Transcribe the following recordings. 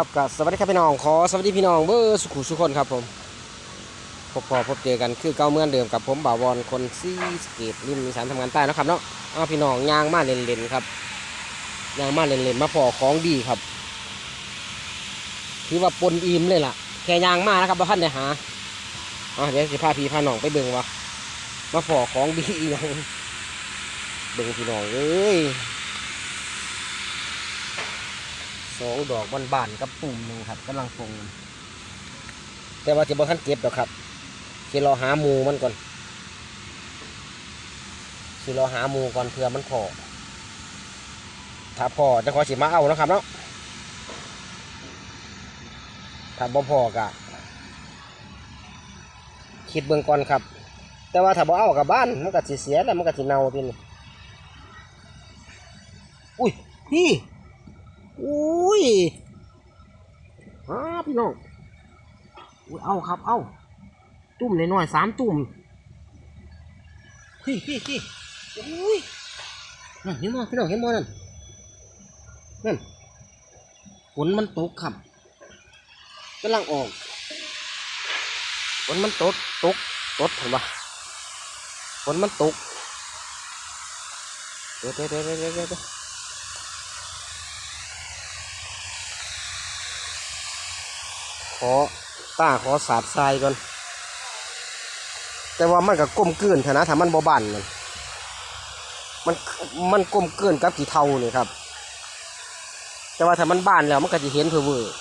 ครับกับสวัสดีครับพี่น้องขอสวัสดีพี่น้องเบอร์สุขุสุคนครับผมพบพอพบเจอกันคือเก่าเมื่อนเดิมกับผมบ่าวอนคนซีสเกตริมอีสานทำงานใต้นะครับเนาะเอาพี่น้องยางมาเล่นๆครับยางมาเล่นๆมาพอของดีครับถือว่าปนอิ่มเลยล่ะแค่ยางมานะครับบ่ท่านได้หาอะเดี๋ยวสิพาพี่พาน้องไปเบิ่งว่ามาพอของดีอหยังเบิ่งพี่น้องเอ้ย สองดอกบานๆกับปุ่มหนึ่งครับกำลังปรุงแต่ว่าจะบ่ทันเก็บดอกครับสิรอหาหมูมันก่อนสิรอหาหมูก่อนเพื่อมันพอถ้าพอจะขอสิมาเอานะครับเนาะถ้าบ่พอกะคิดเบิ่งก่อนครับ แต่ว่าถ้าบ่เอากับบ้านมันก็สิเสียแล้วมันก็สิเน่าทีนี้อุ้ยพี่ อุ้ยฮาพี่น้องอุ้ยเอาครับ เอาตุ่มหน่อยๆสามตุ่มพี่พี่พี่อุ้ยนั่นเห็นมั้พี่น้องเห็นมั้นั่นนั่นฝนมันตกครับกำลังออกฝนมันตกตกตกเห็นปะฝนมันตกเดี๋ยวเดี๋ยวเดี๋ยวเดี๋ยวเดี๋ยว ขอต้าขอสาดทรายก่อน แต่ว่ามันก็ก้มเกินเถอะนะถ้ามันบ่บานมันมันมันก้มเกินกับกี่เท่านี่ครับ แต่ว่าถ้ามันบานแล้วมันก็จะเห็นเพอเวอร์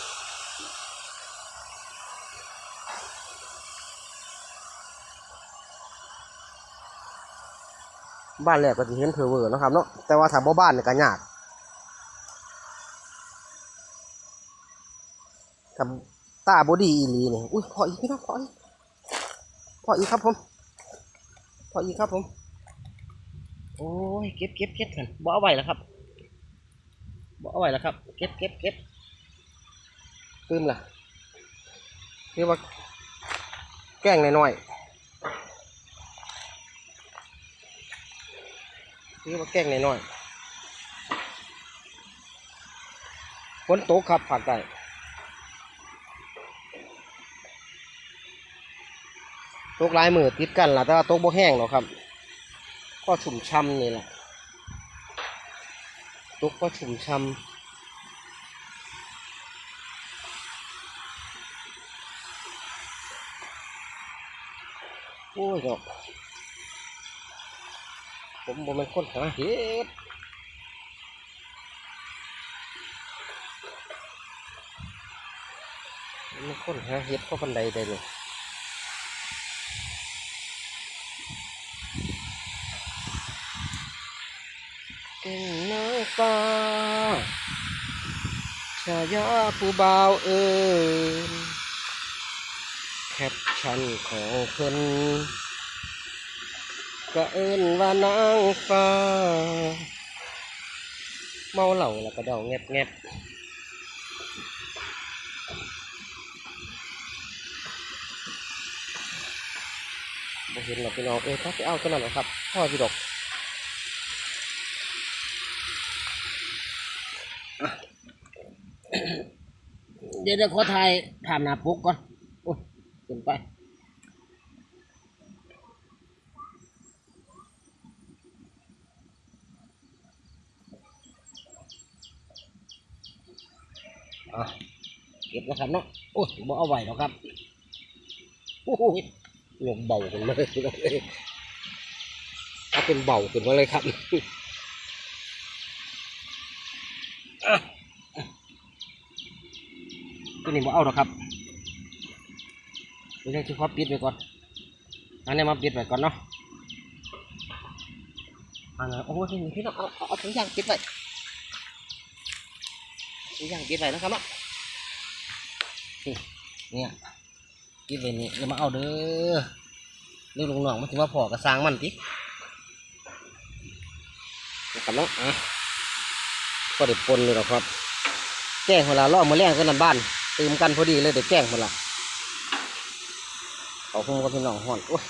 บ้านแล้วก็จะเห็นเพอเวอร์นะครับเนาะแต่ว่าถ้าบ่บ้านนี่ก็ยากทำ ตาบอดีอีหลีนี่อุ้ยพออีกพี่น้องพออีกพออีกครับผมพออีกครับผม โอ้ยเก็บเก็บเก็บกันบ่เอาไว้แล้วครับบ่เอาไว้แล้วครับ เก็บเก็บเก็บตื้มล่ะเรียกว่าแกล้งหน้อยๆเรียกว่าแกล้งหน้อยๆฝนตกครับผักได้ ตกลายมือติดกันล่ะแต่ว่าตกบ่แห้งหรอกครับ ก็ชุ่มช่ำนี่แหละตกก็ชุ่มช่ำโอ้ยดอกผมบ่เป็นคนหาเห็ดมเป็นคนหาเห็ดเพราะปันใดได้เลย เป็นนางฟ้าชายาผู้บ่าวเอิญแคปชั่นของเพิ่นก็เอิญว่านางฟ้า เมาเหล่าแล้วก็เดาแงบแงบเห็นหรอกพี่น้องเออถ้าไปเอาตัวนั้นหรอครับพ่อพี่ดอก เดี๋ยวเดี๋ยวขอถ่ายภาพหน้าปกก่อนโอ้ยเกินไปอะเก็บแล้วครับเนาะโอ้ยบ่เอาไหวหรอกครับโอ้ยลงเบาขึ้นเลยถ้าเป็นเบาขึ้นมาเลยครับอะ ตัวนี้บ่เอาหรอกครับเดี๋ยวจะขอปิดไว้ก่อนอันนี้มาปิดไว้ก่อนเนาะอันนี้โอ้ยพี่น้องเอาเอาเอาถุงยางปิดไว้ถุงยางปิดไว้นะครับเนาะนี่เนี่ยปิดไว้นี่อย่ามาเอาเด้อเรื่องลงหนองมันถึงว่าพอกระซางมันตินะครับเนาะอะก็เด็ดปนเลยหรอกครับแจ้งเวลาล่อมาแรงกันนบ้าน ตื่มกันพอดีเลยเดี๋ยวแจ้งเวลาเอาพุ่งกับพี่น้องห่อนโอ้ย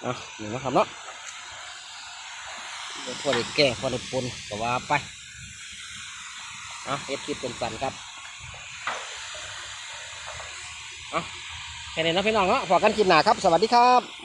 เอาหนึ่งนะครับเนาะเดี๋ยวพอด้แก้พอด้ปนก็ว่าไปเอาเฮ็ดคลิปเป็นสันครับเอาแค่นี้นะพี่น้องเนาะพอกันคลิปหน้าครับ สวัสดีครับ